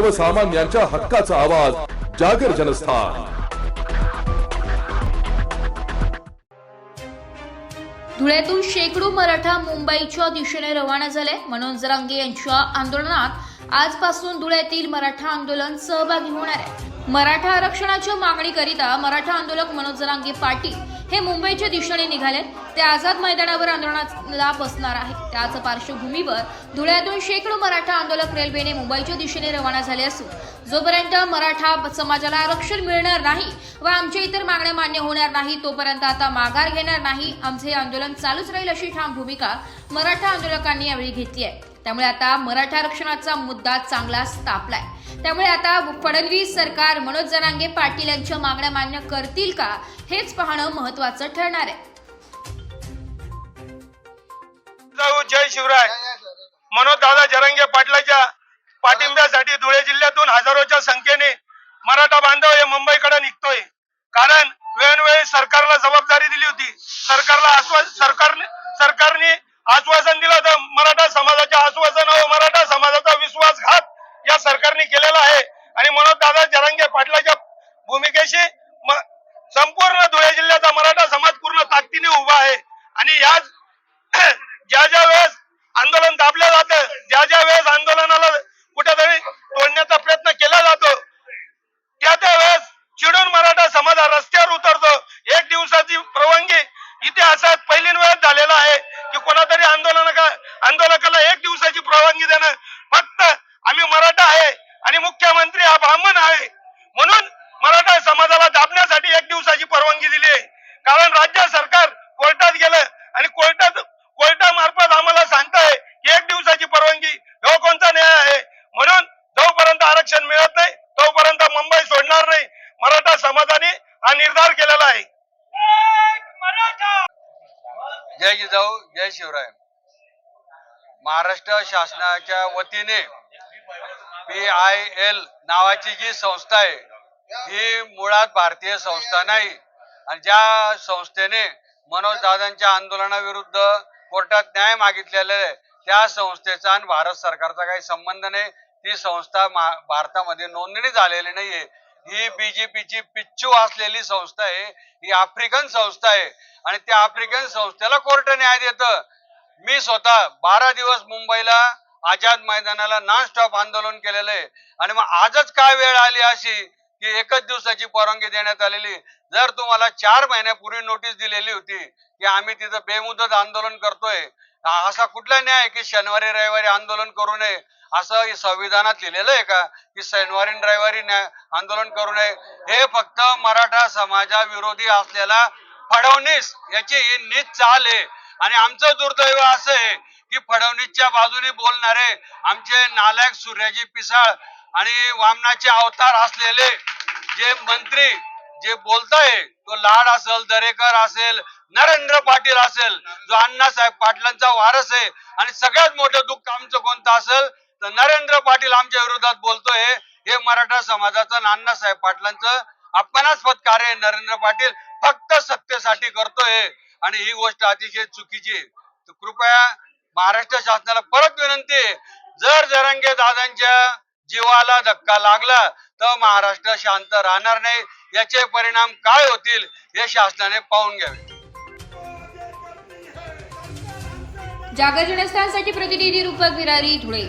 सर्वसामान्यांच्या हक्काचा आवाज जागर जनस्थान. धुळ्यातून शेकडो मराठा मुंबईच्या दिशेने रवाना झाले. मनोज जरांगे यांच्या आंदोलनात आजपासून धुळ्यातील मराठा आंदोलन सहभागी होणार आहे. मराठा आरक्षणाच्या मागणीकरिता मराठा आंदोलक मनोज जरांगे पाटील हे मुंबईच्या दिशेने निघाले ते आझाद मैदानावर आंदोलनाला बसणार आहे त्याच पार्श्वभूमीवर धुळ्यातून शेकडो मराठा आंदोलक रेल्वेने मुंबईच्या दिशेने रवाना झाले असून जोपर्यंत मराठा समाजाला आरक्षण मिळणार नाही व आमच्या इतर मागण्या मान्य होणार नाही तोपर्यंत आता माघार घेणार नाही. आमचे आंदोलन चालूच राहील अशी ठाम भूमिका मराठा आंदोलकांनी यावेळी घेतली आहे. त्यामुळे आता मराठा आरक्षणाचा मुद्दा चांगलाच तापलाय. त्यामुळे आता फडणवीस सरकार मनोज जरांगे पाटील यांच्या मागण्या मान्य करतील का हेच पाहणं महत्वाचं ठरणार आहे. जय शिवराय. मनोज दादा जरंगे पाटलाच्या पाठिंब्यासाठी धुळे जिल्ह्यातून हजारोच्या संख्येने मराठा बांधव हे मुंबईकडे निघतोय. कारण वेळोवेळी सरकारला जबाबदारी दिली होती. सरकारला आश्वास सरकारने सरकारने आश्वासन दिलं होतं मराठा समाजाच्या आश्वासन व मराठा समाजाचा विश्वासघात या सरकारने केलेला आहे. आणि म्हणून दादा जरांगे पाटलाच्या भूमिकेशी संपूर्ण धुळे जिल्ह्याचा मराठा समाज पूर्ण ताकदीने उभा आहे. आणि याच ज्या ज्या वेळेस आंदोलन दाबलं जातं ज्या ज्या वेळेस आंदोलनाला कुठेतरी तोडण्याचा प्रयत्न केला जातो त्या त्या वेळेस चिडून मराठा समाज हा रस्त्यावर उतरतो. एक दिवसाची परवानगी इतिहासात पहिली वेळेस झालेला आहे की कोणातरी आंदोलना आंदोलकाला एक दिवसाची परवानगी देणं आहे आणि मुख्यमंत्री हा ब्राह्मण आहे. म्हणून मराठा समाजाला दाबण्यासाठी एक दिवसाची परवानगी दिली आहे. कारण राज्य सरकार कोर्टात गेलं आणि कोर्टात कोर्टामार्फत आम्हाला सांगताय की एक दिवसाची परवानगी हो कोणता न्याय आहे? म्हणून जोपर्यंत आरक्षण मिळत नाही तोपर्यंत मुंबई सोडणार नाही. मराठा समाजाने हा निर्धार केलेला आहे. जय जिजाऊ जय शिवराय. महाराष्ट्र शासनाच्या वतीने पी आय एल नावाची जी संस्था आहे ही मुळात भारतीय संस्था नाही. आणि ज्या संस्थेने मनोज दादांच्या आंदोलनाविरुद्ध कोर्टात न्याय मागितलेला आहे त्या संस्थेचा आणि भारत सरकारचा काही संबंध नाही. ती संस्था भारतामध्ये नोंदणी झालेली नाहीये. ही बीजेपीची पिच्चू असलेली संस्था आहे ही आफ्रिकन संस्था आहे. आणि त्या आफ्रिकन संस्थेला कोर्ट न्याय देतं. मी स्वतः बारा दिवस मुंबईला आझाद मैदानाला नॉन स्टॉप आंदोलन केलेलं आहे. आणि मग आजच काय वेळ आली अशी की एकच दिवसाची परवानगी देण्यात आलेली. जर तुम्हाला चार महिन्यापूर्वी नोटीस दिलेली होती की आम्ही तिथं बेमुदत आंदोलन करतोय असा कुठला न्याय की शनिवारी रविवारी आंदोलन करू नये? असं संविधानात लिहिलेलं आहे का? की शनिवारी आणि रविवारी न्याय आंदोलन करू नये? हे फक्त मराठा समाजाविरोधी असलेला फडवणीस याची ही नीच चाल आहे. आणि आमचं दुर्दैव असं आहे की फडणवीसच्या बाजूने बोलणारे आमचे नालायक सूर्याजी पिसाळ आणि वामनाचे अवतार असलेले जे मंत्री जे बोलताय तो लाड असेल दरेकर असेल नरेंद्र पाटील असेल जो अण्णासाहेब पाटलांचा वारस आहे आणि सगळ्यात मोठं दुःख आमचं कोणतं असेल तर नरेंद्र पाटील आमच्या विरोधात बोलतोय हे मराठा समाजाचं अण्णासाहेब पाटलांचं अपमानास्पद कार्य आहे. नरेंद्र पाटील फक्त सत्तेसाठी करतोय आणि ही गोष्ट अतिशय चुकीची आहे. तर कृपया महाराष्ट्र शासनाला परत विनंती आहे जर जरंगे दादांच्या जीवाला धक्का लागला तर महाराष्ट्र शांत राहणार नाही. याचे परिणाम काय होतील हे शासनाने पाहून घ्यावे. जागर जनस्थानसाठी प्रतिनिधी रूपक विरारी धुळे.